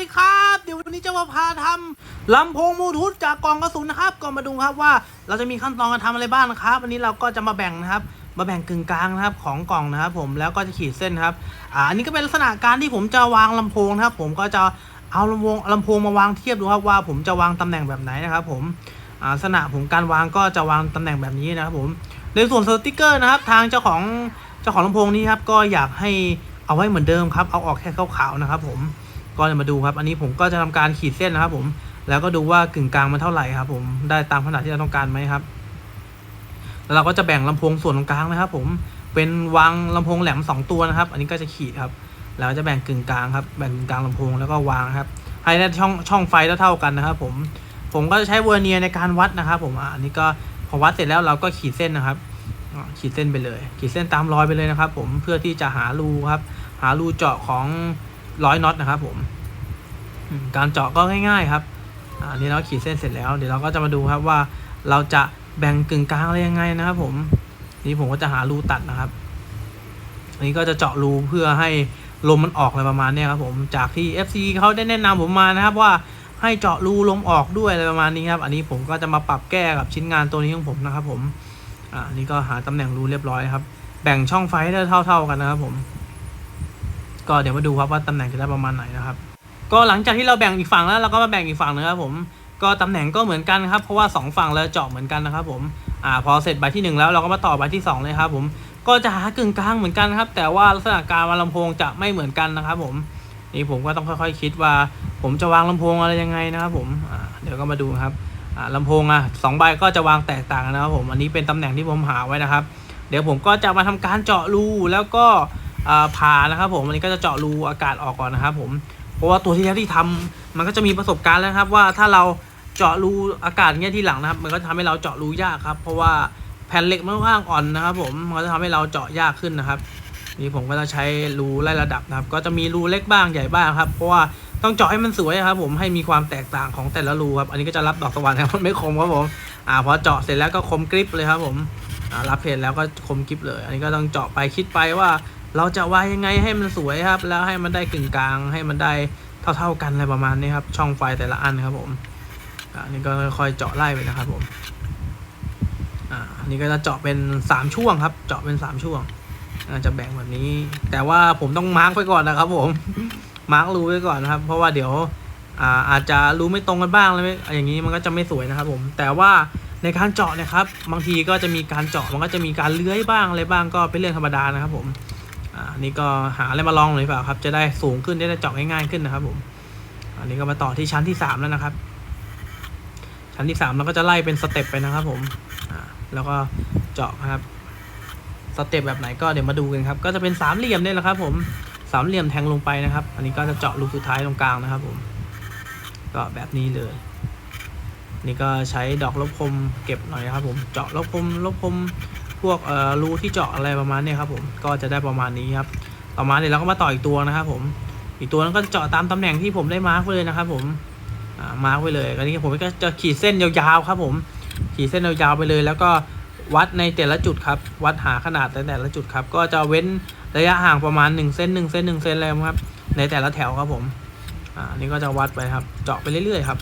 ดีครับ เดี๋ยววันนี้จะมาพาทำลำโพงบลูทูธจากกล่องกระสุนนะครับก็มาดูครับว่าเราจะมีขั้นตอนการทำอะไรบ้างนะครับ วันนี้เราก็จะมาแบ่งนะครับ มาแบ่งกึ่งกลางนะครับของกล่องนะครับ ผมแล้วก็จะขีดเส้นครับอ่าอันนี้ก็เป็นลักษณะการที่ผมจะวางลำโพงนะครับ ผมก็จะเอาลำโพงลำโพงมาวางเทียบดูครับว่า ผมจะวางตำแหน่งแบบไหนนะครับ ผมอ่าลักษณะผมการวางก็จะวางตำแหน่งแบบนี้นะครับ ผมในส่วนสติกเกอร์นะครับ ทางเจ้าของเจ้าของลำโพงนี้ครับก็อยากให้เอาไว้เหมือนเดิมครับ เอาออกแค่ขาวๆนะครับ ผม ก็จะมาดูครับ อันนี้ผมก็จะทำการขีดเส้นนะครับ ผม แล้วก็ดูว่ากึ่งกลางมันเท่าไหร่ครับ ผม ได้ตามขนาดที่เราต้องการไหมครับ แล้วเราก็จะแบ่งลำโพงส่วนตรงกลางนะครับ ผม เป็นวางลำโพงแหลมสองตัวนะครับ อันนี้ก็จะขีดครับ แล้วจะแบ่งกึ่งกลางครับ แบ่งกึ่งกลางลำโพงแล้วก็วางครับ ให้ได้ช่องช่องไฟเท่าๆกันนะครับ ผม ผมก็จะใช้เวอร์เนียในการวัดนะครับ ผม อันนี้ก็พอวัดเสร็จแล้วเราก็ขีดเส้นนะครับขีดเส้นไปเลย ขีดเส้นตามรอยไปเลยนะครับ ผมเพื่อที่จะหารูครับ หารูเจาะของ ร้อยน็อตนะครับผมการเจาะก็ง่าย ๆ ครับอันนี้เราขีดเส้นเสร็จแล้ว เดี๋ยวเราก็จะมาดูครับว่าเราจะแบ่งกึ่งกลางอะไรยังไงนะครับผมนี่ผมก็จะหารูตัดนะครับอันนี้ก็จะเจาะรูเพื่อให้ลมมันออกอะไรประมาณนี้ครับผมจากที่ FC เขาได้แนะนำผมมานะครับว่าให้เจาะรูลมออกด้วยอะไรประมาณนี้ครับ อันนี้ผมก็จะมาปรับแก้กับชิ้นงานตัวนี้ของผมนะครับผมอ่าอันนี่ก็หาตำแหน่งรูเรียบร้อยครับ แบ่งช่องไฟให้ได้เท่า ๆกันนะครับผม ก็เดี๋ยวมาดูครับว่าตำแหน่งจะได้ประมาณไหนนะครับ ก็หลังจากที่เราแบ่งอีกฝั่งแล้วเราก็มาแบ่งอีกฝั่งนึงครับผมก็ตำแหน่งก็เหมือนกันครับเพราะว่าสองฝั่งเราเจาะเหมือนกันนะครับผมอ่าพอเสร็จใบที่หนึ่งแล้วเราก็มาต่อใบที่สองเลยครับผมก็จะหากึ่งกลางเหมือนกันครับ แต่ว่าลักษณะการวางลำโพงจะไม่เหมือนกันนะครับผมนี่ผมก็ต้องค่อยๆ คิดว่า ผมจะวางลำโพงอะไรยังไงนะครับผมเดี๋ยวก็มาดูครับอ่าลำโพงอะสองใบก็จะวางแตกต่างกันนะครับผมอันนี้เป็นตำแหน่งที่ผมหาไว้นะครับ เดี๋ยวผมก็จะมาทำการเจาะรูแล้วก็ ผ่านะครับผมอันนี้ก็จะเจาะรูอากาศออกก่อนนะครับผมเพราะว่าตัวที่แล้วที่ทำมันก็จะมีประสบการณ์แล้วครับว่าถ้าเราเจาะรูอากาศเงี้ยที่หลังนะครับ มันก็ทำให้เราเจาะรูยากครับ เพราะว่าแผ่นเหล็กมันค่อนข้างอ่อนนะครับ ผมมันก็จะทำให้เราเจาะยากขึ้นนะครับนี่ผมก็จะใช้รูไล่ระดับนะครับ ก็จะมีรูเล็กบ้างใหญ่บ้างครับ เพราะว่าต้องเจาะให้มันสวยครับ ผมให้มีความแตกต่างของแต่ละรูครับ อันนี้ก็จะรับดอกสว่านครับมันไม่คมครับผมอ่าพอเจาะเสร็จแล้วก็คมกริบเลยครับ ผมอ่ารับเพจแล้วก็คมกริบเลย อันนี้ก็ต้องเจาะไปคิดไปว่า เราจะวางยังไงให้มันสวยครับ แล้วให้มันได้กึ่งกลาง ให้มันได้เท่า ๆกันอะไรประมาณนี้ครับ ช่องไฟแต่ละอันครับผมอันนี้ก็ค่อยเจาะไล่ไปนะครับผมอ่าอันนี้ก็จะเจาะเป็นสามช่วงครับ เจาะเป็นสามช่วงจะแบ่งแบบนี้ แต่ว่าผมต้องมาร์กไว้ก่อนนะครับ ผมมาร์กรูไว้ก่อนนะครับ เพราะว่าเดี๋ยวอ่าอาจจะรู้ไม่ตรงกันบ้างอะไรอย่างนี้มันก็จะไม่สวยนะครับ ผม แต่ว่าในการเจาะนะครับ บางทีก็จะมีการเจาะมันก็จะมีการเลื้อยบ้างอะไรบ้างก็เป็นเรื่องธรรมดานะครับ ผม อ่าอันนี่ก็หาอะไรมาลองหน่อยดีกเปล่าครับ จะได้สูงขึ้นจะได้เจาะง่ายๆขึ้นนะครับผม อันนี้ก็มาต่อที่ชั้นที่สามแล้วนะครับ ชั้นที่สามเราก็จะไล่เป็นสเต็ปไปนะครับ ผมอ่าแล้วก็เจาะครับ สเต็ปแบบไหนก็เดี๋ยวมาดูกันครับ ก็จะเป็นสามเหลี่ยมเนี่ยแหละครับ ผมสามเหลี่ยมแทงลงไปนะครับ อันนี้ก็จะเจาะรูสุดท้ายตรงกลางนะครับ ผม ก็แบบนี้เลย นี่ก็ใช้ดอกลบคมเก็บหน่อยนะครับ ผม เจาะลบคมลบคม พวกเอ่อรูที่เจาะอะไรประมาณนี้ครับผมก็จะได้ประมาณนี้ครับต่อมาเดี๋ยวเราก็มาต่ออีกตัวนะครับผมอีกตัวนั้นก็เจาะตามตำแหน่งที่ผมได้มาร์กไว้เลยนะครับผมมาร์กไว้เลยอันนี้ผมก็จะขีดเส้นยาวๆครับผมขีดเส้นยาวๆไปเลย แล้วก็วัดในแต่ละจุดครับ วัดหาขนาดในแต่ละจุดครับ ก็จะเว้นระยะห่างประมาณ 1 เส้น 1 เส้น 1 เส้นอะไรครับ ในแต่ละแถวครับผมอ่านนี้ก็จะวัดไปครับ เจาะไปเรื่อยๆครับ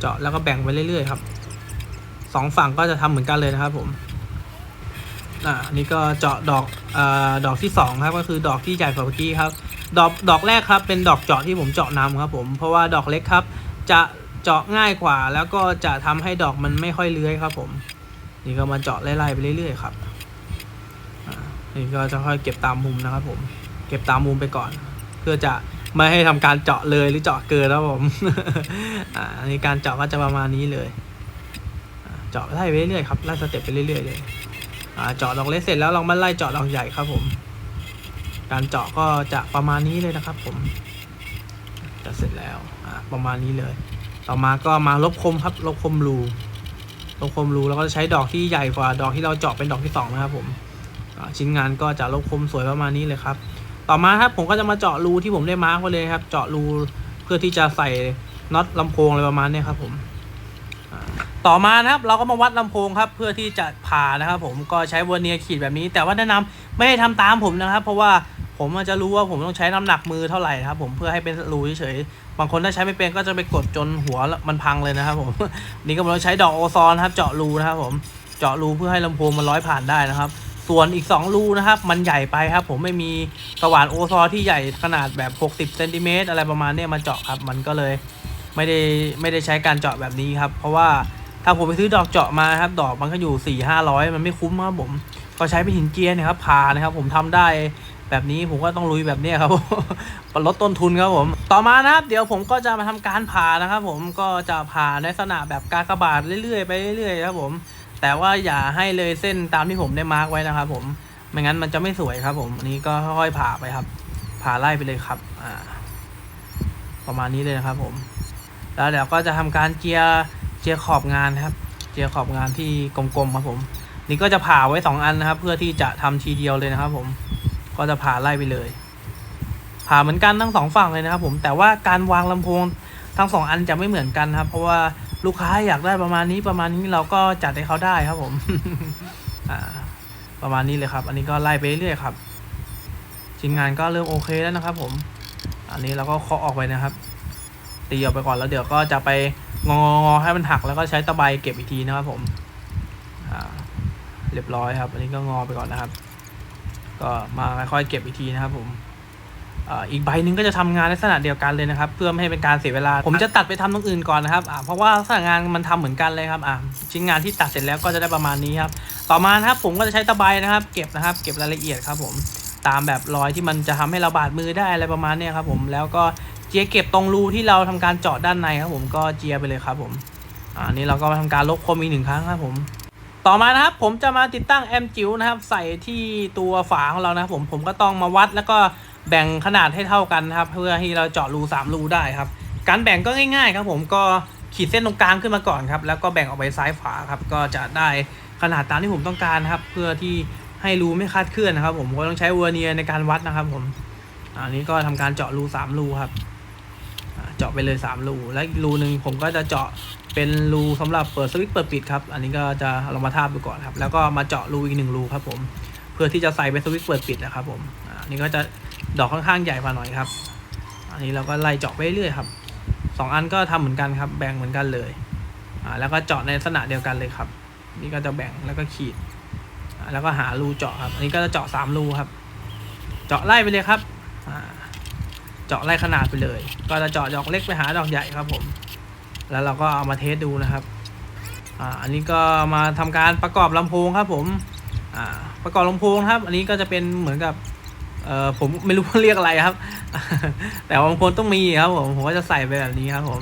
เจาะแล้วก็แบ่งไปเรื่อยๆครับสองฝั่งก็จะทำเหมือนกันเลยนะครับผม อ่าอันนี่ก็เจาะดอกอ่าดอกที่สองครับก็คือดอกที่ใหญ่กว่าเมื่อกี้ครับดอกดอกแรกครับเป็นดอกเจาะที่ผมเจาะนำครับผมเพราะว่าดอกเล็กครับ จะเจาะง่ายกว่า แล้วก็จะทำให้ดอกมันไม่ค่อยเลื้อยครับผม นี่ก็มาเจาะไล่ๆไปเรื่อยๆครับนี่ก็จะค่อยเก็บตามมุมนะครับผม เก็บตามมุมไปก่อน เพื่อจะไม่ให้ทำการเจาะเลยหรือเจาะเกินครับผมอ่าอันการเจาะก็จะประมาณนี้เลย เจาะไล่ไปเรื่อยๆครับไล่สเต็ปไปเรื่อยๆเลย อ่าเจาะดอกเล็กเสร็จแล้วเรามาไล่เจาะดอกใหญ่ครับผม การเจาะก็จะประมาณนี้เลยนะครับ ผมจะเสร็จแล้วอ่าประมาณนี้เลย ต่อมาก็มาลบคมครับลบคมรูลบคมรูแล้วก็จะใช้ดอกที่ใหญ่กว่าดอกที่เราเจาะเป็นดอกที่สองนะครับผมชิ้นงานก็จะลบคมสวยประมาณนี้เลยครับ ต่อมาครับผมก็จะมาเจาะรูที่ผมได้มาร์กไว้เลยครับ เจาะรูเพื่อที่จะใส่น็อตลำโพงอะไรประมาณนี้ครับผม ต่อมานะครับเราก็มาวัดลำโพงครับเพื่อที่จะผ่านะครับ ผมก็ใช้เวอร์เนียร์ขีดแบบนี้ แต่ว่าแนะนำไม่ให้ทำตามผมนะครับ เพราะว่าผมจะรู้ว่าผมต้องใช้น้ำหนักมือเท่าไหร่ครับ ผมเพื่อให้เป็นรูเฉยๆบางคนถ้าใช้ไม่เป็นก็จะไปกดจนหัวมันพังเลยนะครับ ผมนี่ก็เราใช้ดอกโอซอนครับ เจาะรูนะครับ ผมเจาะรูเพื่อให้ลำโพงมันร้อยผ่านได้นะครับ ส่วนอีก 2 รูนะครับ มันใหญ่ไปครับ ผมไม่มีสว่านโอซอที่ใหญ่ขนาดแบบ 60เซนติเมตรอะไรประมาณนี้มาเจาะครับ มันก็เลยไม่ได้ไม่ได้ใช้การเจาะแบบนี้ครับ เพราะว่า ถ้าผมไปซื้อดอกเจาะมาครับ ดอกมันก็อยู่4ี่ห้าร้อยมันไม่คุ้มครับผมก็ใช้เป็นหินเจียเนะครับผ่านะครับ ผมทำได้แบบนี้ผมก็ต้องลุยแบบนี้ครับลดต้นทุนครับผม ต่อมานะครับ เดี๋ยวผมก็จะมาทำการผ่านะครับผมก็จะผ่าในลักษณะแบบกากบาทเรื่อยๆไปเรื่อยๆครับผม แต่ว่าอย่าให้เลยเส้นตามที่ผมได้มาร์กไว้นะครับ ผมไม่งั้นมันจะไม่สวยครับ ผมอันนี้ก็ค่อยๆผ่าไปครับ ผ่าไล่ไปเลยครับอ่าประมาณนี้เลยนะครับผม แล้วเดี๋ยวก็จะทำการเจียร์ เจียขอบงานนะครับ เจียขอบงานที่กลมๆครับผม นี่ก็จะผ่าไว้สองอันนะครับ เพื่อที่จะทำทีเดียวเลยนะครับ ผมก็จะผ่าไล่ไปเลย ผ่าเหมือนกันทั้งสองฝั่งเลยนะครับผมแต่ว่าการวางลำโพงทั้งสองอันจะไม่เหมือนกันครับ เพราะว่าลูกค้าอยากได้ประมาณนี้ประมาณนี้เราก็จัดให้เขาได้ครับผมประมาณนี้เลยครับ อันนี้ก็ไล่ไปเรื่อยครับชิ้นงานก็เริ่มโอเคแล้วนะครับ ผม อันนี้เราก็เคาะออกไปนะครับ ตีออกไปก่อนแล้วเดี๋ยวก็จะไปงองอให้มันหักแล้วก็ใช้ตะไบเก็บอีกทีนะครับผมเรียบร้อยครับ อันนี้ก็งอไปก่อนนะครับ ก็มาค่อยๆเก็บอีกทีนะครับผมอีกใบหนึ่งก็จะทำงานลักษณะเดียวกันเลยนะครับ เพื่อไม่ให้เป็นการเสียเวลา ผมจะตัดไปทำตรงอื่นก่อนนะครับเพราะว่าลักษณะงานมันทำเหมือนกันเลยครับชิ้นงานที่ตัดเสร็จแล้วก็จะได้ประมาณนี้ครับต่อมาครับผมก็จะใช้ตะไบนะครับ เก็บนะครับ เก็บรายละเอียดครับผมตามแบบรอยที่มันจะทำให้เราบาดมือได้อะไรประมาณนี้ครับผมแล้วก็ เจียเก็บตรงรูที่เราทำการเจาะด้านในครับผมก็เจียไปเลยครับผมอ่านี่เราก็มาทำการลบคมอีกหนึ่งครั้งครับผม ต่อมานะครับผมจะมาติดตั้งแอมจิ๋วนะครับ ใส่ที่ตัวฝาของเรานะครับผมผมก็ต้องมาวัดแล้วก็แบ่งขนาดให้เท่ากันนะครับ เพื่อที่เราเจาะรู3รูได้ครับ การแบ่งก็ง่าย ๆ ครับผมก็ขีดเส้นตรงกลางขึ้นมาก่อนครับ แล้วก็แบ่งออกไปซ้ายขวาครับ ก็จะได้ขนาดตามที่ผมต้องการครับ เพื่อที่ให้รูไม่คาดเคลื่อนนะครับ ผมก็ต้องใช้เวอร์เนียร์ในการวัดนะครับ ผมอันนี้ก็ทำการเจาะรู3รูครับ เจาะไปเลย 3 รู แล้วอีกรูหนึ่งผมก็จะเจาะเป็นรูสำหรับเปิดสวิตช์เปิดปิดครับ อันนี้ก็จะเรามาทาบดูก่อนครับ แล้วก็มาเจาะรูอีกหนึ่งรูครับผม เพื่อที่จะใส่เป็นสวิตช์เปิดปิดนะครับผม อันนี้ก็จะดอกค่อนข้างใหญ่กว่าหน่อยครับ อันนี้เราก็ไล่เจาะไปเรื่อยๆครับสองอันก็ทำเหมือนกันครับ แบ่งเหมือนกันเลย อ่า แล้วก็เจาะในลักษณะเดียวกันเลยครับ นี่ก็จะแบ่งแล้วก็ขีดอ่าแล้วก็หารูเจาะครับ อันนี้ก็จะเจาะสามรูครับ เจาะไล่ไปเลยครับ อ่า เจาะไล่ขนาดไปเลย ก็จะเจาะดอกเล็กไปหาดอกใหญ่ครับผม แล้วเราก็เอามาเทสดูนะครับอ่าอันนี้ก็มาทำการประกอบลำโพงครับผมอ่าประกอบลำโพงครับ อันนี้ก็จะเป็นเหมือนกับเอ่อผมไม่รู้ว่าเรียกอะไรครับ แต่ว่าบางต้องมีครับผมผมก็จะใส่ไปแบบนี้ครับผม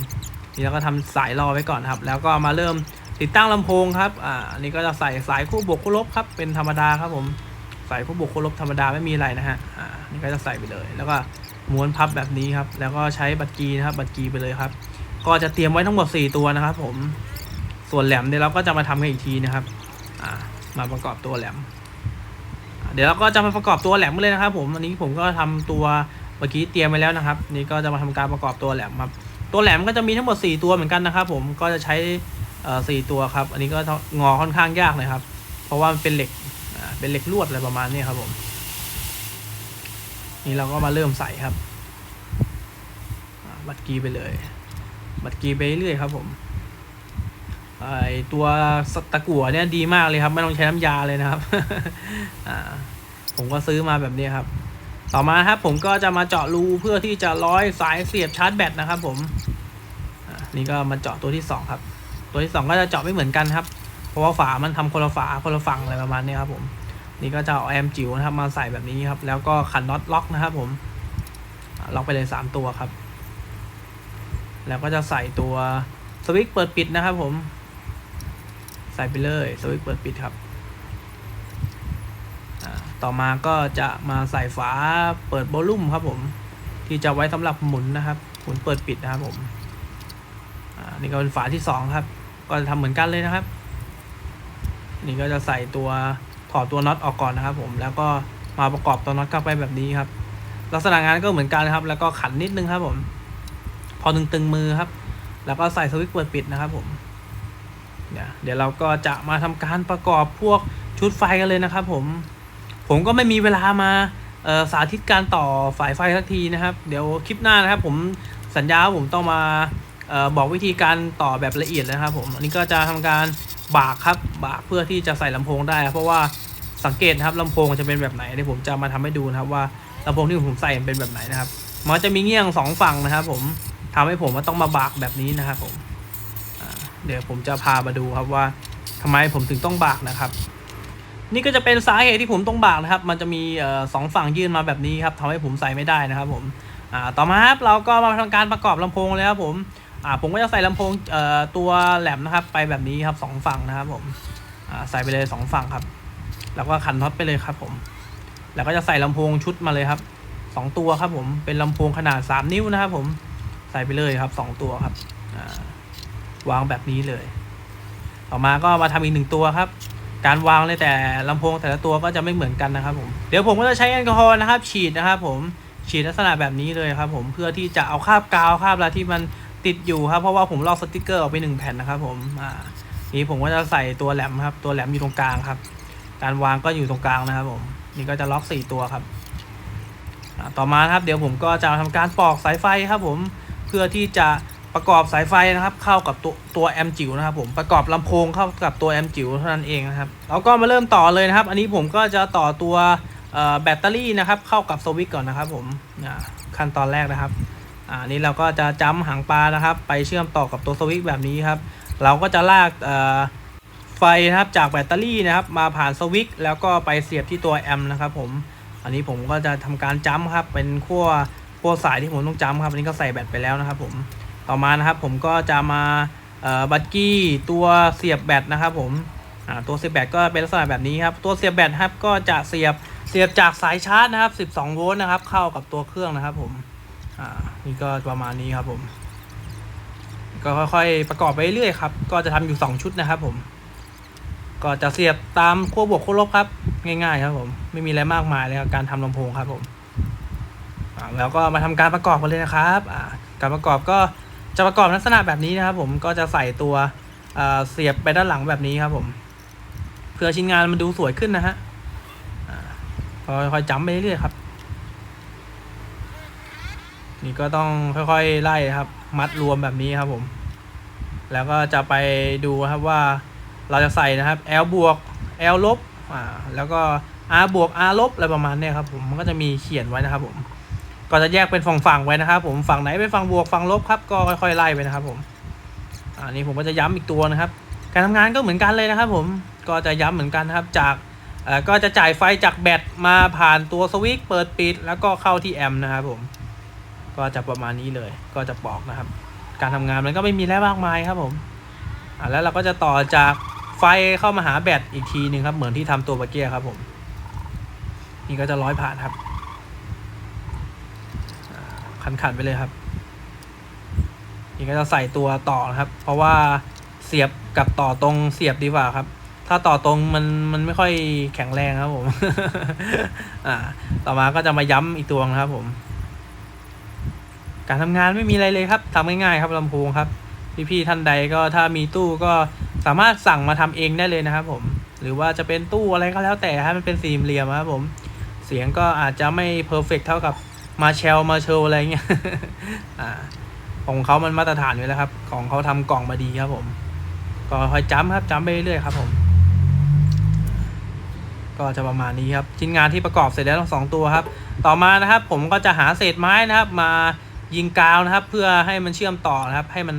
นี่เราก็ทำสายรอไว้ก่อนครับ แล้วก็มาเริ่มติดตั้งลำโพงครับ อ่า อันนี้ก็จะใส่สายคู่บวกคู่ลบครับ เป็นธรรมดาครับผม สายคู่บวกคู่ลบธรรมดาไม่มีอะไรนะฮะ อ่า นี่ก็จะใส่ไปเลย แล้วก็ ม้วนพับแบบนี้ครับ แล้วก็ใช้บัตรกีนะครับ บัตรกีไปเลยครับ ก็จะเตรียมไว้ทั้งหมด 4 ตัวนะครับ ผม ส่วนแหลมเดี๋ยวเราก็จะมาทำกันอีกทีนะครับ อ่า มาประกอบตัวแหลม เดี๋ยวเราก็จะมาประกอบตัวแหลมกันเลยนะครับ ผม อันนี้ผมก็ทำตัวเมื่อกี้เตรียมไว้แล้วนะครับ นี่ก็จะมาทำการประกอบตัวแหลมครับ ตัวแหลมก็จะมีทั้งหมด 4 ตัวเหมือนกันนะครับ ผม ก็จะใช้เอ่ตัวครับ อันนี้ก็งอค่อนข้างยากเลยครับ เพราะว่ามันเป็นเหล็ก เป็นเหล็กลวดอะไรประมาณนี้ครับผม นี่เราก็มาเริ่มใส่ครับ บัตรกีไปเลย บัตรกีไปเรื่อยครับผมไอตัวตะกั่วเนี่ยดีมากเลยครับ ไม่ต้องใช้น้ำยาเลยนะครับผมก็ซื้อมาแบบนี้ครับ ต่อมาครับผมก็จะมาเจาะรูเพื่อที่จะร้อยสายเสียบชาร์จแบตนะครับ ผมนี่ก็มาเจาะตัวที่สองครับ ตัวที่สองก็จะเจาะไม่เหมือนกันครับ เพราะว่าฝามันทำคนละฝาคนละฝั่งอะไรประมาณนี้ครับ ผม นี่ก็จะเอาแอมจิ๋วนะครับมาใส่แบบนี้ครับ แล้วก็ขันน็อตล็อกนะครับ ผมล็อกไปเลยสามตัวครับ แล้วก็จะใส่ตัวสวิตช์เปิดปิดนะครับผม ใส่ไปเลยสวิตช์เปิดปิดครับ ต่อมาก็จะมาใส่ฝาเปิดโวลุ่มครับผม ที่จะไว้สำหรับหมุนนะครับหมุนเปิดปิดนะครับผมนี่ก็เป็นฝาที่สองครับ ก็จะทำเหมือนกันเลยนะครับ นี่ก็จะใส่ตัวถอดตัวน็อตออกก่อนนะครับ ผม แล้วก็มาประกอบตัวน็อตเข้าไปแบบนี้ครับ ลักษณะงานก็เหมือนกันครับ แล้วก็ขันนิดนึงครับผม พอตึงๆมือครับ แล้วก็ใส่สวิตช์เปิดปิดนะครับผมเนี่ยเดี๋ยวเราก็จะมาทำการประกอบพวกชุดไฟกันเลยนะครับ ผม ผมก็ไม่มีเวลามาสาธิตการต่อสายไฟสักทีนะครับ เดี๋ยวคลิปหน้านะครับ ผมสัญญาผมต้องมาออบอกวิธีการต่อแบบละเอียดนะครับ ผมอันนี้ก็จะทำการบากครับบากเพื่อที่จะใส่ลำโพงได้ เพราะว่าสังเกตนะครับลำโพงจะเป็นแบบไหนเดี๋ยวผมจะมาทำให้ดูนะครับว่าลำโพงที่ผมใส่เป็นแบบไหนนะครับมันจะมีเงี้ยงสองฝั่งนะครับ ผม ทำให้ผมว่าต้องมาบากแบบนี้นะครับผมเดี๋ยวผมจะพามาดูครับว่าทำไมผมถึงต้องบากนะครับ นี่ก็จะเป็นสาเหตุที่ผมต้องบากนะครับ มันจะมีสองฝั่งยื่นมาแบบนี้ครับทำให้ผมใส่ไม่ได้นะครับผมต่อมาครับเราก็มาทำการประกอบลำโพงแล้วครับผมผมก็จะใส่ลำโพงตัวแหลมนะครับ ไปแบบนี้ครับสองฝั่งนะครับผมใส่ไปเลยสองฝั่งครับ แล้วก็ขันน็อตไปเลยครับ ผม แล้วก็จะใส่ลำโพงชุดมาเลยครับสองตัวครับผมเป็นลำโพงขนาดสามนิ้วนะครับผม ใส่ไปเลยครับสองตัวครับวางแบบนี้เลย ต่อมาก็มาทำอีกหนึ่งตัวครับ การวางเลยแต่ลำโพงแต่ละตัวก็จะไม่เหมือนกันนะครับผมเดี๋ยวผมก็จะใช้แอลกอฮอล์นะครับ ฉีดนะครับผมฉีดลักษณะแบบนี้เลยครับผมเพื่อที่จะเอาคราบกาวคราบอะไรที่มันติดอยู่ครับ เพราะว่าผมลอกสติกเกอร์ออกไปหนึ่งแผ่นนะครับผมอ่านี่ผมก็จะใส่ตัวแหลมครับ ตัวแหลมอยู่ตรงกลางครับ การวางก็อยู่ตรงกลางนะครับผมนี่ก็จะล็อกสี่ตัวครับต่อมาครับเดี๋ยวผมก็จะทำการปอกสายไฟครับผม เพื่อที่จะประกอบสายไฟนะครับ เข้ากับตัวตัวแอมจิ๋วนะครับผมประกอบลำโพงเข้ากับตัวแอมจิ๋วเท่านั้นเองนะครับแล้วก็มาเริ่มต่อเลยนะครับ อันนี้ผมก็จะต่อตัวแบตเตอรี่นะครับ เข้ากับสวิตก่อนนะครับผมขั้นตอนแรกนะครับอ่านี่เราก็จะจ้ำหางปลานะครับ ไปเชื่อมต่อกับตัวสวิตแบบนี้ครับ เราก็จะลากไฟนะครับจากแบตเตอรี่นะครับ มาผ่านสวิตแล้วก็ไปเสียบที่ตัวแอมนะครับ ผมอันนี้ผมก็จะทำการจัมครับเป็นขั้ว ขั้วสายที่ผมต้องจัมป์ครับอันนี้ก็ใส่แบตไปแล้วนะครับ ผมต่อมานะครับ ผมก็จะมาบัตกี้ตัวเสียบแบตนะครับ ผมตัวเสียบแบตก็เป็นลักษณะแบบนี้ครับตัวเสียบแบตครับก็จะเสียบเสียบจากสายชาร์จนะครับ 12 โวลต์นะครับ เข้ากับตัวเครื่องนะครับ ผมนี่ก็ประมาณนี้ครับผม ก็ค่อยๆประกอบไปเรื่อยๆครับ ก็จะทำอยู่ 2 ชุดนะครับ ผม ก็จะเสียบตามขั้วบวกขั้วลบครับ ง่ายๆ ครับผม ไม่มีอะไรมากมายเลยครับการทำลำโพงครับผม แล้วก็มาทำการประกอบกันเลยนะครับการประกอบก็จะประกอบลักษณะแบบนี้นะครับ ผมก็จะใส่ตัวเสียบไปด้านหลังแบบนี้ครับผมเพื่อชิ้นงานมันดูสวยขึ้นนะฮะค่อยๆจำไปเรื่อยๆครับ นี่ก็ต้องค่อยๆไล่ครับ มัดรวมแบบนี้ครับผม แล้วก็จะไปดูครับว่าเราจะใส่นะครับ L บวก L ลบอ่าแล้วก็ R บวก R ลบอะไรประมาณนี้ครับผมมันก็จะมีเขียนไว้นะครับผม ก็จะแยกเป็นฝั่งๆไว้นะครับผมฝั่งไหนเป็นฝั่งบวกฝั่งลบครับก็ค่อยๆไล่ไปนะครับผมอันนี้ผมก็จะย้ำอีกตัวนะครับ การทำงานก็เหมือนกันเลยนะครับผมก็จะย้ำเหมือนกันนะครับจากก็จะจ่ายไฟจากแบตมาผ่านตัวสวิตช์เปิดปิด แล้วก็เข้าที่แอมป์นะครับผม ก็จะประมาณนี้เลยก็จะปอกนะครับ การทำงานมันก็ไม่มีอะไรมากมายครับผมแล้วเราก็จะต่อจากไฟเข้ามาหาแบตอีกทีหนึ่งครับเหมือนที่ทำตัวเมื่อกี้ครับผมนี่ก็จะร้อยผ่านครับ อ่าขันไปเลยครับนี่ก็จะใส่ตัวต่อนะครับ เพราะว่าเสียบกับต่อตรงเสียบดีกว่าครับ ถ้าต่อตรงมันมันไม่ค่อยแข็งแรงครับผม อ่า ต่อมาก็จะมาย้ำอีกตัวนะครับ ผม การทำงานไม่มีอะไรเลยครับทำง่ายๆครับลำโพงครับ พี่ๆท่านใดก็ถ้ามีตู้ก็สามารถสั่งมาทำเองได้เลยนะครับ ผม หรือว่าจะเป็นตู้อะไรก็แล้วแต่ให้มันเป็นสี่เหลี่ยมครับผม เสียงก็อาจจะไม่เพอร์เฟกเท่ากับ มาเชลมาเชลอะไรเงี้ยอ่าของเขามันมาตรฐานอยู่แล้วครับ ของเขาทำกล่องมาดีครับผม ก็คอยจ้ำครับจ้ำไปเรื่อยๆครับผม ก็จะประมาณนี้ครับชิ้นงานที่ประกอบเสร็จแล้วทั้งสองตัวครับ ต่อมานะครับ ผมก็จะหาเศษไม้นะครับ มายิงกาวนะครับ เพื่อให้มันเชื่อมต่อนะครับ ให้มัน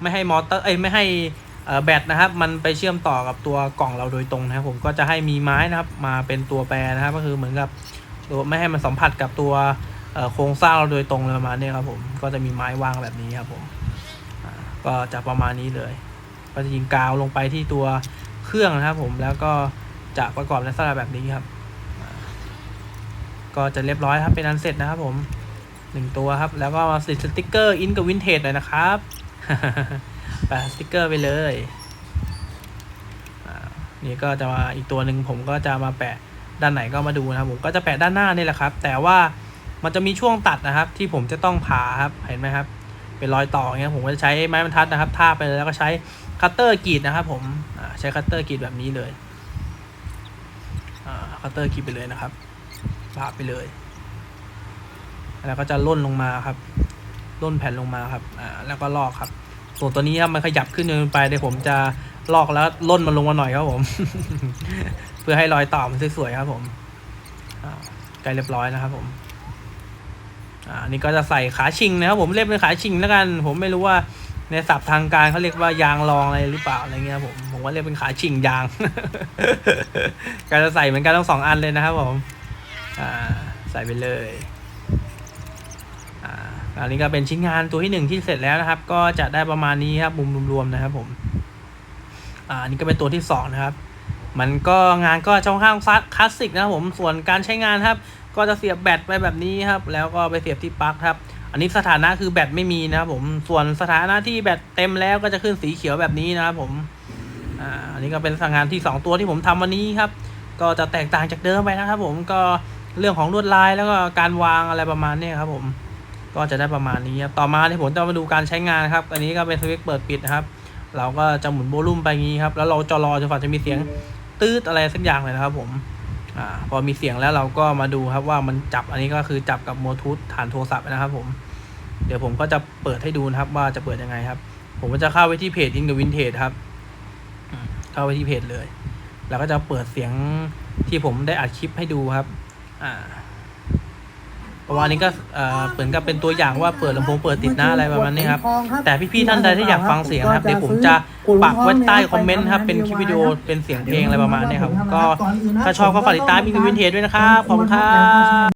ไม่ให้มอเตอร์เอ้ยไม่ให้แบตนะครับ มันไปเชื่อมต่อกับตัวกล่องเราโดยตรงนะครับ ผมก็จะให้มีไม้นะครับ มาเป็นตัวแปรนะครับ ก็คือเหมือนกับไม่ให้มันสัมผัสกับตัว โครงสร้างเราโดยตรงเลยประมาณนี้ครับผมก็จะมีไม้วางแบบนี้ครับผมก็จะประมาณนี้เลย ก็จะยิงกาวลงไปที่ตัวเครื่องนะครับผมแล้วก็จะประกอบในลักษณะแบบนี้ครับ ก็จะเรียบร้อยครับเป็นอันเสร็จนะครับผมหนึ่งตัวครับ แล้วก็มาติดสติกเกอร์อินกับวินเทจหน่อยนะครับแปะสติกเกอร์ไปเลยอ่านี่ก็จะมาอีกตัวหนึ่งผมก็จะมาแปะด้านไหนก็มาดูนะครับผมก็จะแปะด้านหน้านี่แหละครับ แต่ว่า มันจะมีช่วงตัดนะครับ ที่ผมจะต้องผ่าครับเห็นไหมครับ เป็นรอยต่ออย่างเงี้ยผมก็จะใช้ไม้บรรทัดนะครับทาไปเลยแล้วก็ใช้คัตเตอร์กรีดนะครับ ผมใช้คัตเตอร์กรีดแบบนี้เลยคัตเตอร์กรีดไปเลยนะครับบาไปเลย แล้วก็จะล่นลงมาครับล่นแผ่นลงมาครับอ่าแล้วก็ลอกครับส่วนตัวนี้ครับมันขยับขึ้นนไปเดี๋ยวผมจะลอกแล้วล่นมันลงมาหน่อยครับผม เพื่อให้รอยต่อมันสวยๆครับผมใกล้เรียบร้อยนะครับผม อันนี่ก็จะใส่ขาชิงนะครับผมเรียกเป็นขาชิงแล้วกัน ผมไม่รู้ว่าในศัพท์ทางการเขาเรียกว่ายางรองอะไรหรือเปล่าอะไรเงี้ยผมผมว่าเรียกเป็นขาชิงยางก็จะใส่เหมือนกันทั้งสองอันเลยนะครับผมอ่าใส่ไปเลยอ่าอันนี้ก็เป็นชิ้นงานตัวที่หนึ่งที่เสร็จแล้วนะครับ ก็จะได้ประมาณนี้ครับมุมรวมๆนะครับผมอ่าอันนี้ก็เป็นตัวที่สองนะครับ มันก็งานก็จะค่อนข้างคลาสสิกนะครับผมส่วนการใช้งานครับ ก็จะเสียบแบตไปแบบนี้ครับ แล้วก็ไปเสียบที่ปลั๊กครับ อันนี้สถานะคือแบตไม่มีนะครับผมส่วนสถานะที่แบตเต็มแล้วก็จะขึ้นสีเขียวแบบนี้นะครับผมอ่าอันนี้ก็เป็นงานที่ 2 ตัวที่ผมทำวันนี้ครับ ก็จะแตกต่างจากเดิมไปนะครับ ผมก็เรื่องของลวดลายแล้วก็การวางอะไรประมาณนี้ครับ ผมก็จะได้ประมาณนี้ครับต่อมาที่ผมจะมาดูการใช้งานครับ อันนี้ก็เป็นสวิตช์เปิดปิดนะครับ เราก็จะหมุนโวลูมไปงี้ครับ แล้วเราจะรอจนกว่าจะมีเสียงตืดอะไรสักอย่างเลยนะครับผม อ่าพอมีเสียงแล้วเราก็มาดูครับว่ามันจับอันนี้ก็คือจับกับโมทูธฐานโทรศัพท์นะครับผมเดี๋ยวผมก็จะเปิดให้ดูนะครับว่าจะเปิดยังไงครับ ผมก็จะเข้าไปที่เพจอินกับวินเทจครับเข้าไปที่เพจเลย แล้วก็จะเปิดเสียงที่ผมได้อัดคลิปให้ดูครับ อ่า ประมาณนี้ก็เอ่อเหมือนกับเป็นตัวอย่างว่าเปิดลำโพงเปิดติดหน้าอะไรประมาณนี้ครับแต่พี่ๆท่านใดที่อยากฟังเสียงนะครับเดี๋ยวผมจะปักไว้ใต้คอมเมนต์ครับเป็นคลิปวิดีโอเป็นเสียงเพลงอะไรประมาณนี้ครับก็ถ้าชอบก็ฝากติดตามมีวินเทจด้วยนะครับขอบคุณครับ